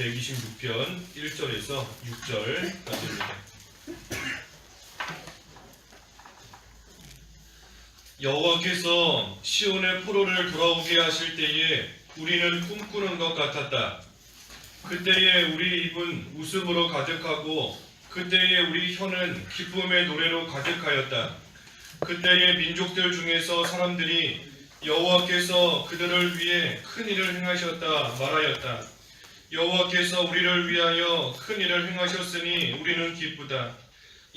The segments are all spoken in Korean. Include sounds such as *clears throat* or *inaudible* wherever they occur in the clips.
126편 1절에서 6절까지입니다. 여호와께서 시온의 포로를 돌아오게 하실 때에 우리는 꿈꾸는 것 같았다. 그때에 우리 입은 웃음으로 가득하고 그때에 우리 혀는 기쁨의 노래로 가득하였다. 그때의 민족들 중에서 사람들이 여호와께서 그들을 위해 큰 일을 행하셨다 말하였다. 여호와께서 우리를 위하여 큰 일을 행하셨으니 우리는 기쁘다.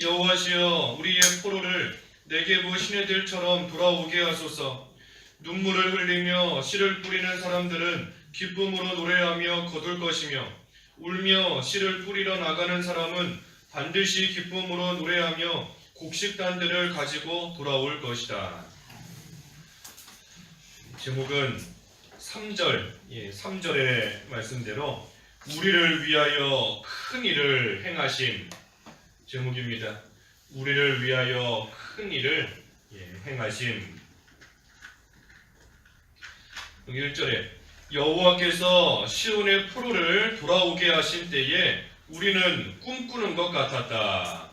여호와시여 우리의 포로를 내게부 시내들처럼 돌아오게 하소서. 눈물을 흘리며 씨를 뿌리는 사람들은 기쁨으로 노래하며 거둘 것이며 울며 씨를 뿌리러 나가는 사람은 반드시 기쁨으로 노래하며 곡식단들을 가지고 돌아올 것이다. 제목은 3절, 예, 3절의 말씀대로 우리를 위하여 큰 일을 행하심 제목입니다. 우리를 위하여 큰 일을 예. 여기 1절에 여호와께서 시온의 포로를 돌아오게 하신 때에 우리는 꿈꾸는 것 같았다.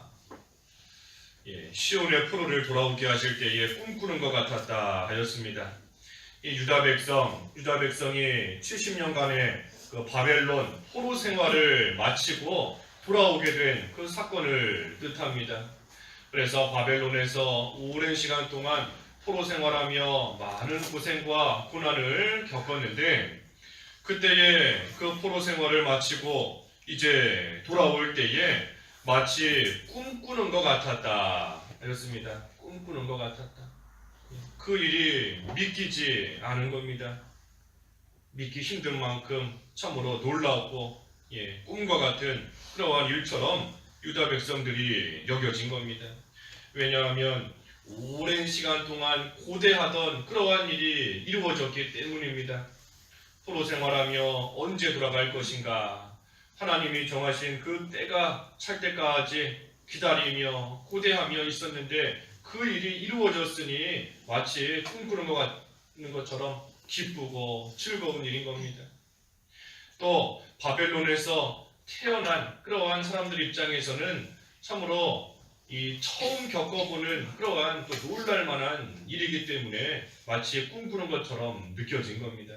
예, 시온의 포로를 돌아오게 하실 때에 꿈꾸는 것 같았다 하였습니다. 이 유다 백성, 유다 백성이 70년간의 그 바벨론 포로 생활을 마치고 돌아오게 된 그 사건을 뜻합니다. 그래서 바벨론에서 오랜 시간 동안 포로 생활하며 많은 고생과 고난을 겪었는데 그때에 그 포로 생활을 마치고 이제 돌아올 때에 마치 꿈꾸는 것 같았다. 이렇습니다. 꿈꾸는 것 같았다. 그 일이 믿기지 않은 겁니다. 믿기 힘든 만큼 참으로 놀라웠고 예, 꿈과 같은 그러한 일처럼 유다 백성들이 여겨진 겁니다. 왜냐하면 오랜 시간 동안 고대하던 그러한 일이 이루어졌기 때문입니다. 포로 생활하며 언제 돌아갈 것인가 하나님이 정하신 그 때가 찰 때까지 기다리며 고대하며 있었는데 그 일이 이루어졌으니 마치 꿈꾸는 것 같은 것처럼 기쁘고 즐거운 일인 겁니다. 또 바벨론에서 태어난 그러한 사람들 입장에서는 참으로 이 처음 겪어보는 그러한 또 놀랄만한 일이기 때문에 마치 꿈꾸는 것처럼 느껴진 겁니다.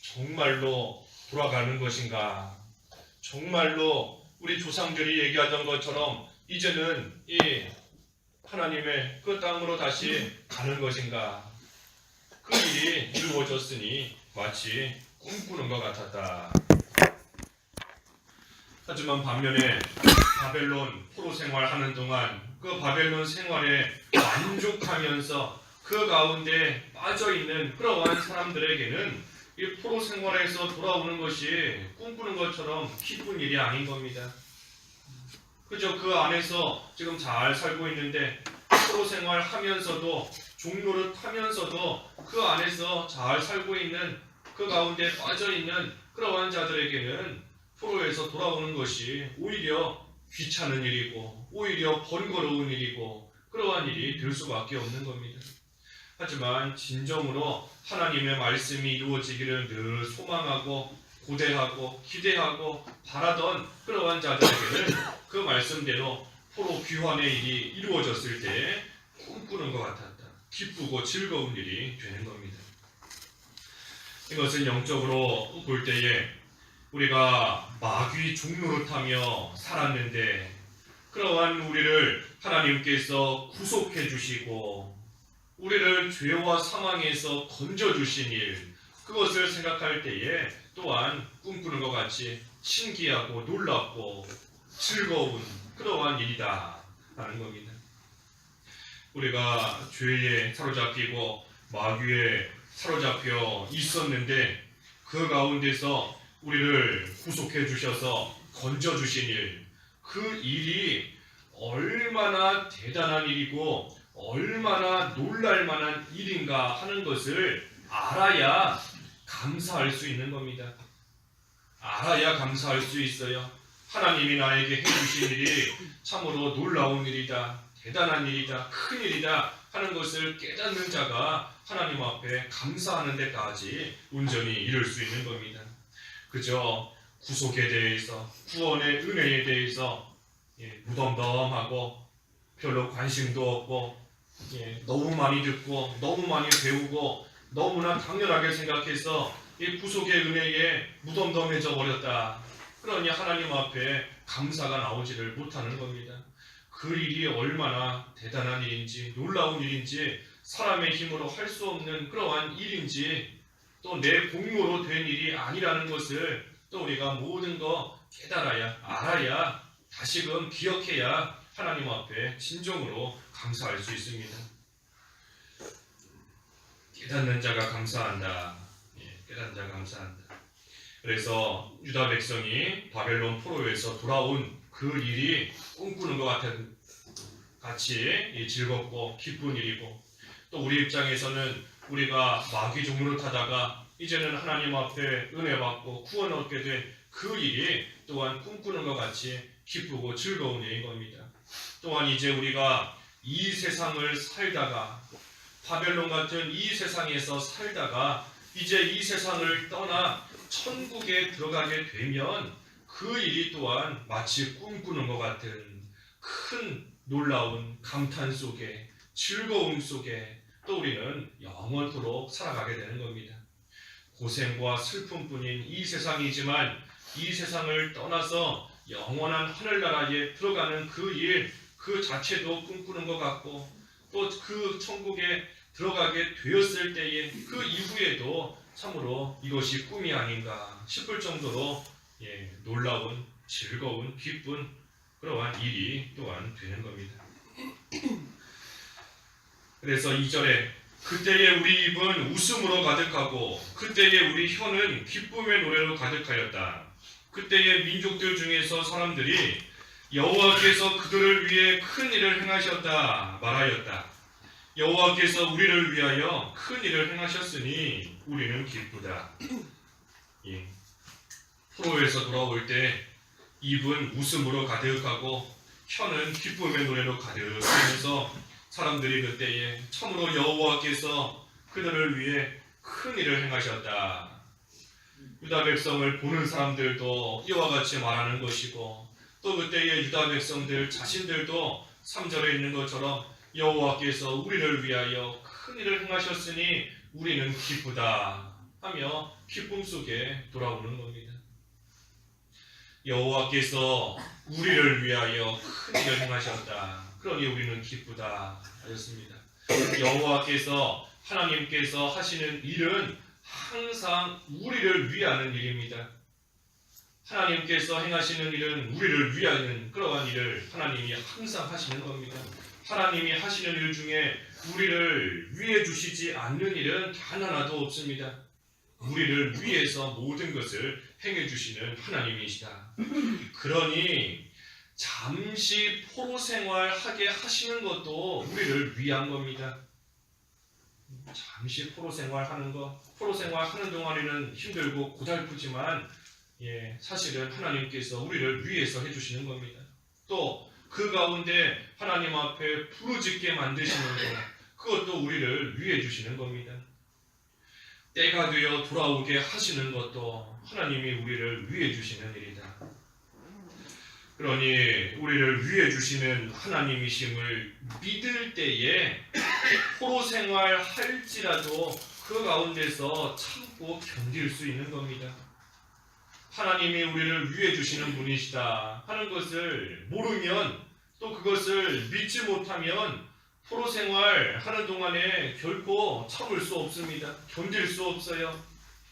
정말로 돌아가는 것인가? 정말로 우리 조상들이 얘기하던 것처럼 이제는 이 하나님의 그 땅으로 다시 가는 것인가? 그 일이 이루어졌으니 마치 꿈꾸는 것 같았다. 하지만 반면에 바벨론 포로 생활하는 동안 그 바벨론 생활에 만족하면서 그 가운데 빠져 있는 그러한 사람들에게는 이 포로 생활에서 돌아오는 것이 꿈꾸는 것처럼 기쁜 일이 아닌 겁니다. 그죠? 그 안에서 지금 잘 살고 있는데 포로 생활하면서도 종로를 타면서도 그 안에서 잘 살고 있는 그 가운데 빠져 있는 그러한 자들에게는 포로에서 돌아오는 것이 오히려 귀찮은 일이고 오히려 번거로운 일이고 그러한 일이 될 수밖에 없는 겁니다. 하지만 진정으로 하나님의 말씀이 이루어지기를 늘 소망하고 고대하고 기대하고 바라던 그러한 자들에게는 그 말씀대로 포로 귀환의 일이 이루어졌을 때 꿈꾸는 것 같았다. 기쁘고 즐거운 일이 되는 겁니다. 이것은 영적으로 볼 때에 우리가 마귀 종로를 타며 살았는데 그러한 우리를 하나님께서 구속해 주시고 우리를 죄와 사망에서 건져 주신 일 그것을 생각할 때에 또한 꿈꾸는 것 같이 신기하고 놀랍고 즐거운 그러한 일이다 라는 겁니다. 우리가 죄에 사로잡히고 마귀에 사로잡혀 있었는데 그 가운데서 우리를 구속해 주셔서 건져 주신 일, 그 일이 얼마나 대단한 일이고 얼마나 놀랄 만한 일인가 하는 것을 알아야 감사할 수 있는 겁니다. 알아야 감사할 수 있어요. 하나님이 나에게 해주신 일이 참으로 놀라운 일이다, 대단한 일이다, 큰 일이다 하는 것을 깨닫는 자가 하나님 앞에 감사하는 데까지 온전히 이룰 수 있는 겁니다. 그저 구속에 대해서 구원의 은혜에 대해서 예, 무덤덤하고 별로 관심도 없고 예, 너무 많이 듣고 너무 많이 배우고 너무나 당연하게 생각해서 이 구속의 은혜에 무덤덤해져 버렸다. 그러니 하나님 앞에 감사가 나오지를 못하는 겁니다. 그 일이 얼마나 대단한 일인지 놀라운 일인지 사람의 힘으로 할 수 없는 그러한 일인지 또 내 공로로 된 일이 아니라는 것을 또 우리가 모든 거 깨달아야 알아야 다시금 기억해야 하나님 앞에 진정으로 감사할 수 있습니다. 깨닫는 자가 감사한다. 예, 깨닫는 자가 감사한다. 그래서 유다 백성이 바벨론 포로에서 돌아온 그 일이 꿈꾸는 것 같은 같이 이 즐겁고 기쁜 일이고 또 우리 입장에서는 우리가 마귀 종로를 타다가 이제는 하나님 앞에 은혜 받고 구원 얻게 된 그 일이 또한 꿈꾸는 것 같이 기쁘고 즐거운 일인 겁니다. 또한 이제 우리가 이 세상을 살다가 바벨론 같은 이 세상에서 살다가 이제 이 세상을 떠나 천국에 들어가게 되면 그 일이 또한 마치 꿈꾸는 것 같은 큰 놀라운 감탄 속에 즐거움 속에 또 우리는 영원토록 살아가게 되는 겁니다. 고생과 슬픔뿐인 이 세상이지만 이 세상을 떠나서 영원한 하늘나라에 들어가는 그 일, 그 자체도 꿈꾸는 것 같고 또 그 천국에 들어가게 되었을 때에 그 이후에도 참으로 이것이 꿈이 아닌가 싶을 정도로 예, 놀라운 즐거운 기쁜 그러한 일이 또한 되는 겁니다. 그래서 2절에 그때의 우리 입은 웃음으로 가득하고 그때의 우리 혀는 기쁨의 노래로 가득하였다. 그때의 민족들 중에서 사람들이 여호와께서 그들을 위해 큰 일을 행하셨다 말하였다. 여호와께서 우리를 위하여 큰 일을 행하셨으니 우리는 기쁘다. 예. 프로에서 돌아올 때 입은 웃음으로 가득하고 혀는 기쁨의 노래로 가득하면서 사람들이 그때에 참으로 여호와께서 그들을 위해 큰 일을 행하셨다. 유다 백성을 보는 사람들도 이와 같이 말하는 것이고 또 그때의 유다 백성들 자신들도 3절에 있는 것처럼 여호와께서 우리를 위하여 큰 일을 행하셨으니 우리는 기쁘다 하며 기쁨 속에 돌아오는 겁니다. 여호와께서 우리를 위하여 큰 일을 행하셨다. 그러니 우리는 기쁘다 하였습니다. 여호와께서 하나님께서 하시는 일은 항상 우리를 위하는 일입니다. 하나님께서 행하시는 일은 우리를 위하는 그러한 일을 하나님이 항상 하시는 겁니다. 하나님이 하시는 일 중에 우리를 위해 주시지 않는 일은 단 하나도 없습니다. 우리를 위해서 모든 것을 행해 주시는 하나님이시다. 그러니 잠시 포로 생활하게 하시는 것도 우리를 위한 겁니다. 잠시 포로 생활하는 것, 포로 생활하는 동안에는 힘들고 고달프지만 예, 사실은 하나님께서 우리를 위해서 해주시는 겁니다. 또 그 가운데 하나님 앞에 부르짖게 만드시는 것, 그것도 우리를 위해 주시는 겁니다. 때가 되어 돌아오게 하시는 것도 하나님이 우리를 위해 주시는 일이다. 그러니 우리를 위해 주시는 하나님이심을 믿을 때에 포로 생활 할지라도 그 가운데서 참고 견딜 수 있는 겁니다. 하나님이 우리를 위해 주시는 분이시다 하는 것을 모르면 또 그것을 믿지 못하면 포로 생활 하는 동안에 결코 참을 수 없습니다. 견딜 수 없어요.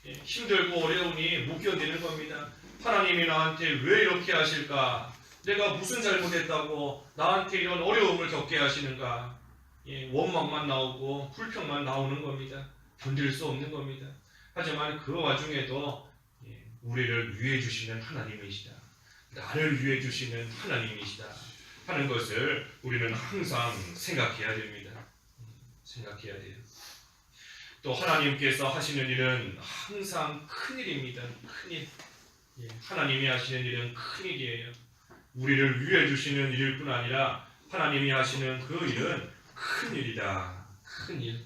예, 힘들고 어려우니 못 견디는 겁니다. 하나님이 나한테 왜 이렇게 하실까? 내가 무슨 잘못했다고 나한테 이런 어려움을 겪게 하시는가? 예, 원망만 나오고 불평만 나오는 겁니다. 견딜 수 없는 겁니다. 하지만 그 와중에도 예, 우리를 위해 주시는 하나님이시다. 나를 위해 주시는 하나님이시다. 하는 것을 우리는 항상 생각해야 됩니다. 음, 생각해야 돼요. 또 하나님께서 하시는 일은 항상 큰 일입니다. 큰 일. 예, 하나님이 하시는 일은 큰 일이에요. 우리를 위해 주시는 일일 뿐 아니라 하나님이 하시는 그 일은 큰 일이다. 큰 일.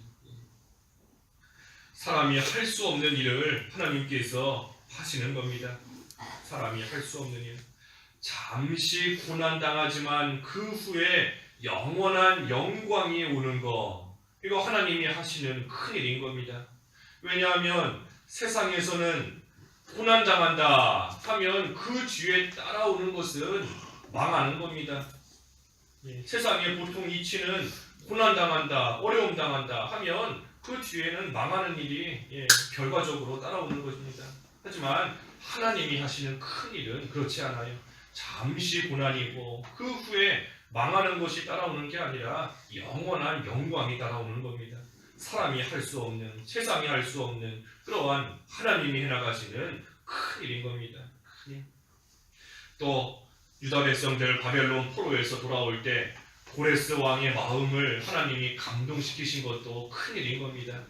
사람이 할 수 없는 일을 하나님께서 하시는 겁니다. 사람이 할 수 없는 일. 잠시 고난 당하지만 그 후에 영원한 영광이 오는 거. 이거 하나님이 하시는 큰 일인 겁니다. 왜냐하면 세상에서는 고난 당한다 하면 그 뒤에 따라오는 것은 망하는 겁니다. 예, 세상의 보통 이치는 고난 당한다, 어려움 당한다 하면 그 뒤에는 망하는 일이 예, 결과적으로 따라오는 것입니다. 하지만 하나님이 하시는 큰 일은 그렇지 않아요. 잠시 고난이고 그 후에 망하는 것이 따라오는 게 아니라 영원한 영광이 따라오는 겁니다. 사람이 할 수 없는 세상이 할 수 없는 그러한 하나님이 해나가시는 큰 일인 겁니다. 또 유다 백성들 바벨론 포로에서 돌아올 때 고레스 왕의 마음을 하나님이 감동시키신 것도 큰 일인 겁니다.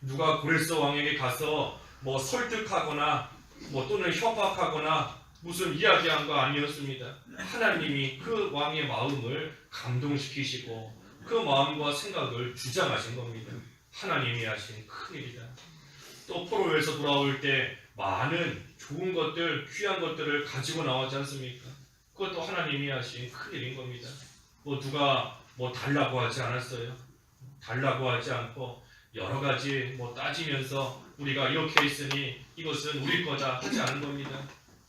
누가 고레스 왕에게 가서 뭐 설득하거나 뭐 또는 협박하거나 무슨 이야기한 거 아니었습니다. 하나님이 그 왕의 마음을 감동시키시고 그 마음과 생각을 주장하신 겁니다. 하나님이 하신 큰 일이다. 또 포로에서 돌아올 때 많은 좋은 것들, 귀한 것들을 가지고 나왔지 않습니까? 그것도 하나님이 하신 큰 일인 겁니다. 뭐 누가 뭐 달라고 하지 않았어요. 달라고 하지 않고 여러 가지 뭐 따지면서 우리가 이렇게 했으니 이것은 우리 거다 하지 않은 겁니다.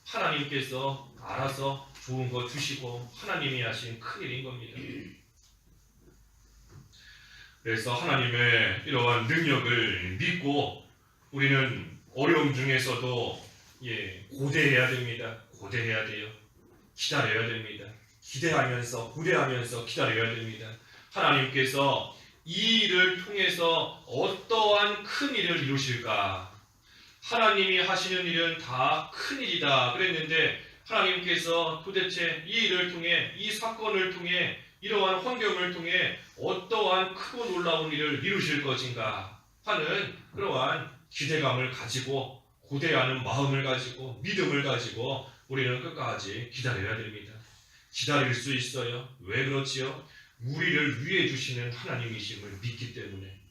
하나님께서 알아서 좋은 거 주시고 하나님이 하신 큰 일인 겁니다. 그래서 하나님의 이러한 능력을 믿고 우리는 어려움 중에서도 예, 고대해야 됩니다. 고대해야 돼요. 기다려야 됩니다. 기대하면서 고대하면서 기다려야 됩니다. 하나님께서 이 일을 통해서 어떠한 큰 일을 이루실까? 하나님이 하시는 일은 다 큰 일이다 그랬는데 하나님께서 도대체 이 일을 통해 이 사건을 통해 이러한 환경을 통해 어떠한 크고 놀라운 일을 이루실 것인가 하는 그러한 기대감을 가지고 고대하는 마음을 가지고 믿음을 가지고 우리는 끝까지 기다려야 됩니다. 기다릴 수 있어요. 왜 그렇지요? 우리를 위해 주시는 하나님이심을 믿기 때문에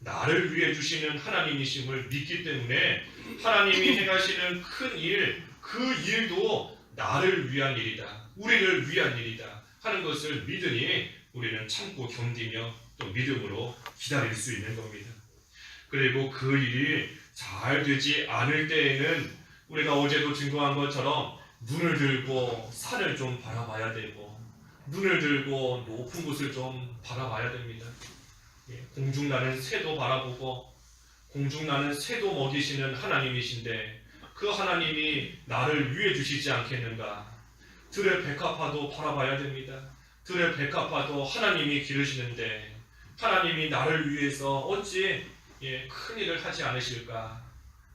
나를 위해 주시는 하나님이심을 믿기 때문에 하나님이 *clears throat* 행하시는 큰 일, 그 일도 나를 위한 일이다. 우리를 위한 일이다. 하는 것을 믿으니 우리는 참고 견디며 또 믿음으로 기다릴 수 있는 겁니다. 그리고 그 일이 잘 되지 않을 때에는 우리가 어제도 증거한 것처럼 눈을 들고 산을 좀 바라봐야 되고 눈을 들고 높은 곳을 좀 바라봐야 됩니다. 예, 공중 나는 새도 바라보고 공중 나는 새도 먹이시는 하나님이신데 그 하나님이 나를 위해 주시지 않겠는가? 들의 백합화도 바라봐야 됩니다. 들의 백합화도 하나님이 기르시는데 하나님이 나를 위해서 어찌 예, 큰 일을 하지 않으실까?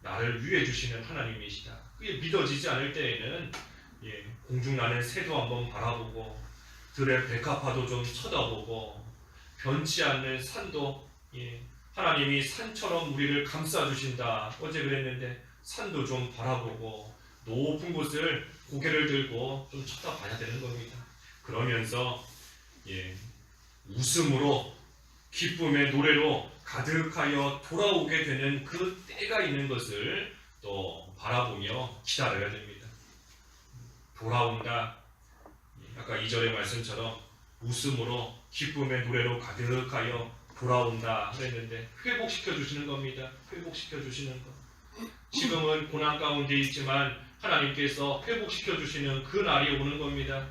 나를 위해 주시는 하나님이시다. 그게 믿어지지 않을 때에는 예, 공중 나는 새도 한번 바라보고 들의 백합화도 좀 쳐다보고 변치 않는 산도 예, 하나님이 산처럼 우리를 감싸 주신다. 어제 그랬는데 산도 좀 바라보고 높은 곳을 고개를 들고 좀 쳐다봐야 되는 겁니다. 그러면서 예, 웃음으로 기쁨의 노래로 가득하여 돌아오게 되는 그 때가 있는 것을 또 바라보며 기다려야 됩니다. 돌아온다. 예, 아까 2절의 말씀처럼 웃음으로 기쁨의 노래로 가득하여 돌아온다 그랬는데 회복시켜 주시는 겁니다. 회복시켜 주시는 것. 지금은 고난 가운데 있지만 하나님께서 회복시켜 주시는 그 날이 오는 겁니다.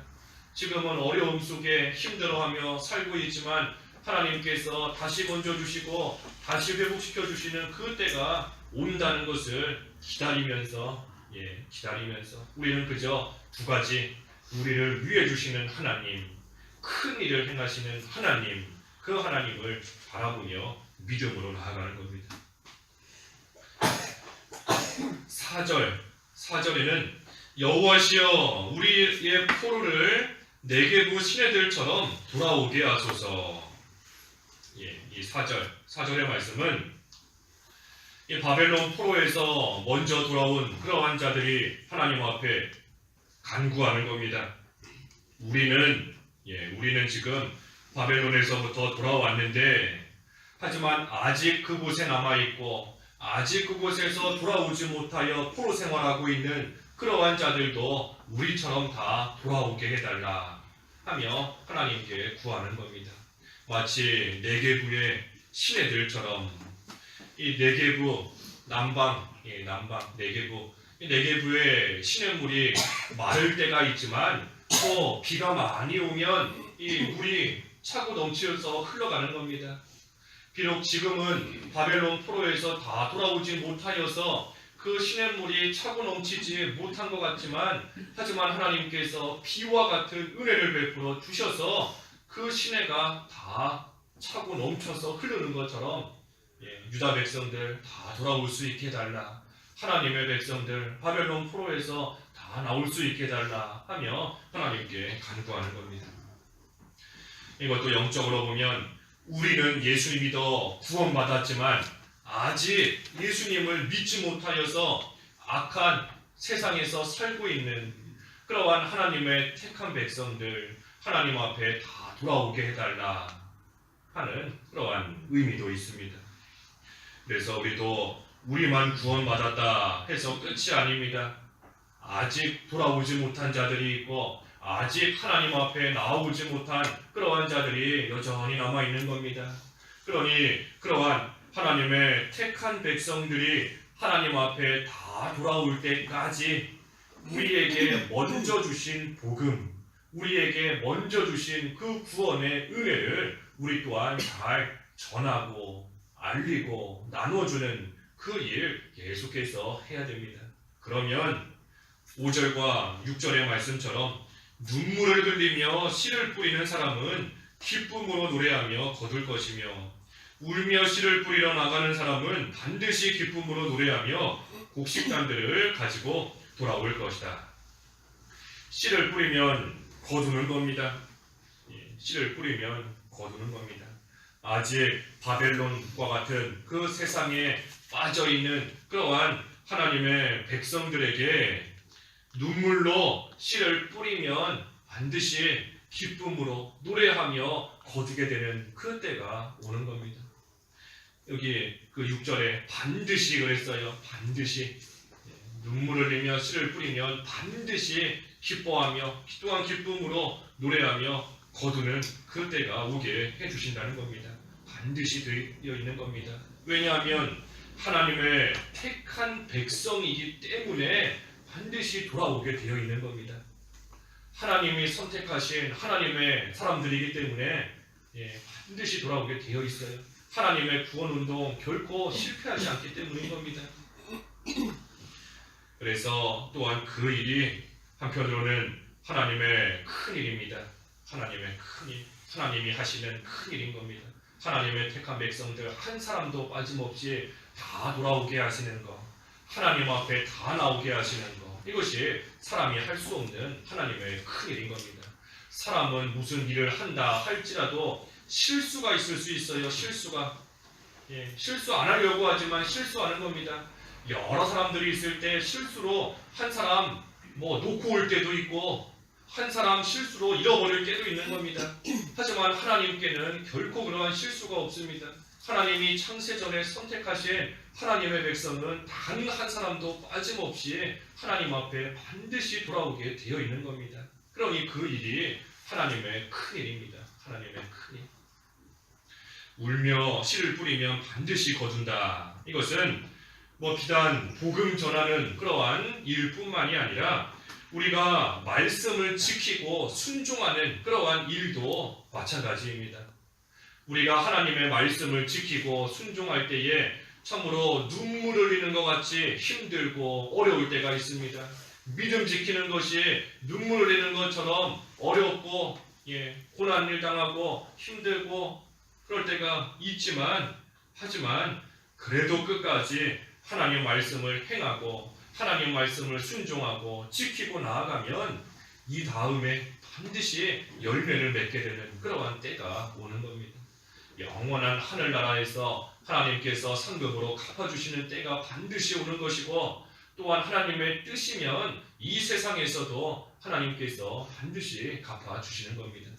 지금은 어려움 속에 힘들어하며 살고 있지만 하나님께서 다시 건져 주시고 다시 회복시켜 주시는 그 때가 온다는 것을 기다리면서 예, 기다리면서 우리는 그저 두 가지 우리를 위해 주시는 하나님 큰 일을 행하시는 하나님, 그 하나님을 바라보며 믿음으로 나아가는 겁니다. 4절, 4절에는 여호와시여 우리의 포로를 내게 부 시내들처럼 돌아오게 하소서. 예, 이 4절, 4절의 말씀은 이 바벨론 포로에서 먼저 돌아온 그러한 자들이 하나님 앞에 간구하는 겁니다. 우리는 예, 우리는 지금 바벨론에서부터 돌아왔는데 하지만 아직 그곳에 남아 있고 아직 그곳에서 돌아오지 못하여 포로 생활하고 있는 그러한 자들도 우리처럼 다 돌아오게 해달라 하며 하나님께 구하는 겁니다. 마치 네개부의 시내들처럼 이 네개부 남방, 예, 남방 네개부 이 네개부의 시냇물이 마를 때가 있지만 또 비가 많이 오면 이 물이 차고 넘치면서 흘러가는 겁니다. 비록 지금은 바벨론 포로에서 다 돌아오지 못하여서 그 시냇물이 차고 넘치지 못한 것 같지만 하지만 하나님께서 비와 같은 은혜를 베풀어 주셔서 그 시내가 다 차고 넘쳐서 흐르는 것처럼 예, 유다 백성들 다 돌아올 수 있게 해달라 하나님의 백성들 바벨론 포로에서 다 나올 수 있게 해달라 하며 하나님께 간구하는 겁니다. 이것도 영적으로 보면 우리는 예수 믿어 구원받았지만 아직 예수님을 믿지 못하여서 악한 세상에서 살고 있는 그러한 하나님의 택한 백성들 하나님 앞에 다 돌아오게 해달라 하는 그러한 의미도 있습니다. 그래서 우리도 우리만 구원받았다 해서 끝이 아닙니다. 아직 돌아오지 못한 자들이 있고 아직 하나님 앞에 나오지 못한 그러한 자들이 여전히 남아 있는 겁니다. 그러니 그러한 하나님의 택한 백성들이 하나님 앞에 다 돌아올 때까지 우리에게 먼저 주신 복음, 우리에게 먼저 주신 그 구원의 은혜를 우리 또한 잘 전하고 알리고 나눠주는 그 일 계속해서 해야 됩니다. 그러면 5절과 6절의 말씀처럼 눈물을 흘리며 씨를 뿌리는 사람은 기쁨으로 노래하며 거둘 것이며 울며 씨를 뿌리러 나가는 사람은 반드시 기쁨으로 노래하며 곡식단들을 가지고 돌아올 것이다. 씨를 뿌리면 거두는 겁니다. 예, 씨를 뿌리면 거두는 겁니다. 아직 바벨론과 같은 그 세상에 빠져 있는 그러한 하나님의 백성들에게 눈물로 씨를 뿌리면 반드시 기쁨으로 노래하며 거두게 되는 그 때가 오는 겁니다. 여기 그 6절에 반드시 그랬어요. 반드시 눈물을 흘리며 씨를 뿌리면 반드시 기뻐하며 또한 기쁨으로 노래하며 거두는 그 때가 오게 해주신다는 겁니다. 반드시 되어 있는 겁니다. 왜냐하면 하나님의 택한 백성이기 때문에 반드시 돌아오게 되어 있는 겁니다. 하나님이 선택하신 하나님의 사람들이기 때문에 예, 반드시 돌아오게 되어 있어요. 하나님의 구원 운동 결코 실패하지 않기 때문인 겁니다. 그래서 또한 그 일이 한편으로는 하나님의 큰 일입니다. 하나님의 큰 일, 하나님이 하시는 큰 일인 겁니다. 하나님의 택한 백성들 한 사람도 빠짐없이 다 돌아오게 하시는 것, 하나님 앞에 다 나오게 하시는 것, 이것이 사람이 할 수 없는 하나님의 큰 일인 겁니다. 사람은 무슨 일을 한다 할지라도 실수가 있을 수 있어요. 실수가 예, 실수 안 하려고 하지만 실수하는 겁니다. 여러 사람들이 있을 때 실수로 한 사람 뭐 놓고 올 때도 있고 한 사람 실수로 잃어버릴 때도 있는 겁니다. 하지만 하나님께는 결코 그러한 실수가 없습니다. 하나님이 창세 전에 선택하신 하나님의 백성은 단 한 사람도 빠짐없이 하나님 앞에 반드시 돌아오게 되어 있는 겁니다. 그러니 그 일이 하나님의 큰 일입니다. 하나님의 큰 일. 울며 씨를 뿌리면 반드시 거둔다. 이것은 뭐 비단 복음 전하는 그러한 일뿐만이 아니라 우리가 말씀을 지키고 순종하는 그러한 일도 마찬가지입니다. 우리가 하나님의 말씀을 지키고 순종할 때에 참으로 눈물을 흘리는 것 같이 힘들고 어려울 때가 있습니다. 믿음 지키는 것이 눈물을 흘리는 것처럼 어렵고 예, 고난을 당하고 힘들고 그럴 때가 있지만 하지만 그래도 끝까지 하나님 말씀을 행하고 하나님 말씀을 순종하고 지키고 나아가면 이 다음에 반드시 열매를 맺게 되는 그러한 때가 오는 겁니다. 영원한 하늘나라에서 하나님께서 상급으로 갚아주시는 때가 반드시 오는 것이고 또한 하나님의 뜻이면 이 세상에서도 하나님께서 반드시 갚아주시는 겁니다.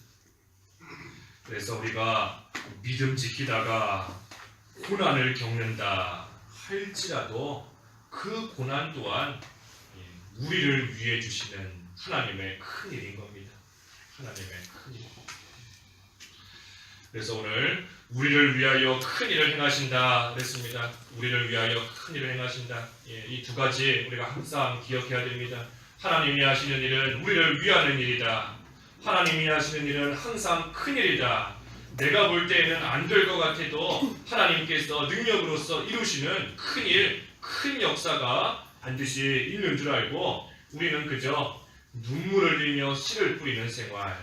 그래서 우리가 믿음 지키다가 고난을 겪는다 할지라도 그 고난 또한 예, 우리를 위해 주시는 하나님의 큰 일인 겁니다. 하나님의 큰 일. 그래서 오늘 우리를 위하여 큰 일을 행하신다 그랬습니다. 우리를 위하여 큰 일을 행하신다. 예, 이두 가지 우리가 항상 기억해야 됩니다. 하나님이 하시는 일은 우리를 위하는 일이다. 하나님이 하시는 일은 항상 큰 일이다. 내가 볼 때에는 안 될 것 같아도 하나님께서 능력으로서 이루시는 큰 일, 큰 역사가 반드시 있는 줄 알고 우리는 그저 눈물을 흘리며 씨를 뿌리는 생활,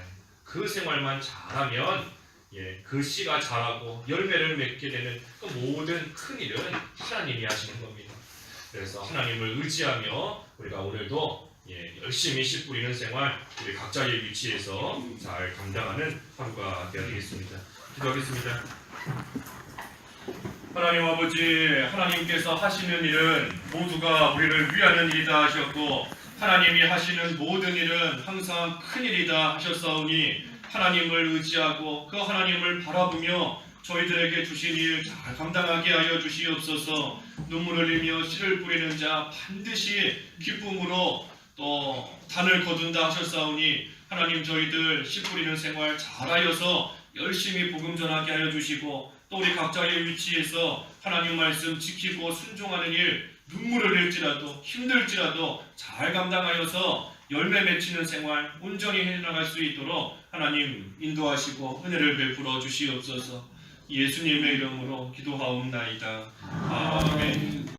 그 생활만 잘하면 예, 그 씨가 자라고 열매를 맺게 되는 그 모든 큰 일은 하나님이 하시는 겁니다. 그래서 하나님을 의지하며 우리가 오늘도 예, 열심히 씨 뿌리는 생활 우리 각자의 위치에서 잘 감당하는 하루가 되어야 되겠습니다. 기도하겠습니다. 하나님 아버지, 하나님께서 하시는 일은 모두가 우리를 위하는 일이다 하셨고 하나님이 하시는 모든 일은 항상 큰 일이다 하셨사오니 하나님을 의지하고 그 하나님을 바라보며 저희들에게 주신 일 잘 감당하게 하여 주시옵소서. 눈물 흘리며 씨를 뿌리는 자 반드시 기쁨으로 또 단을 거둔다 하셨사오니 하나님 저희들 씨 뿌리는 생활 잘하여서 열심히 복음 전하게 하여 주시고 또 우리 각자의 위치에서 하나님 말씀 지키고 순종하는 일 눈물을 흘릴지라도 힘들지라도 잘 감당하여서 열매 맺히는 생활 온전히 해나갈 수 있도록 하나님 인도하시고 은혜를 베풀어 주시옵소서. 예수님의 이름으로 기도하옵나이다. 아멘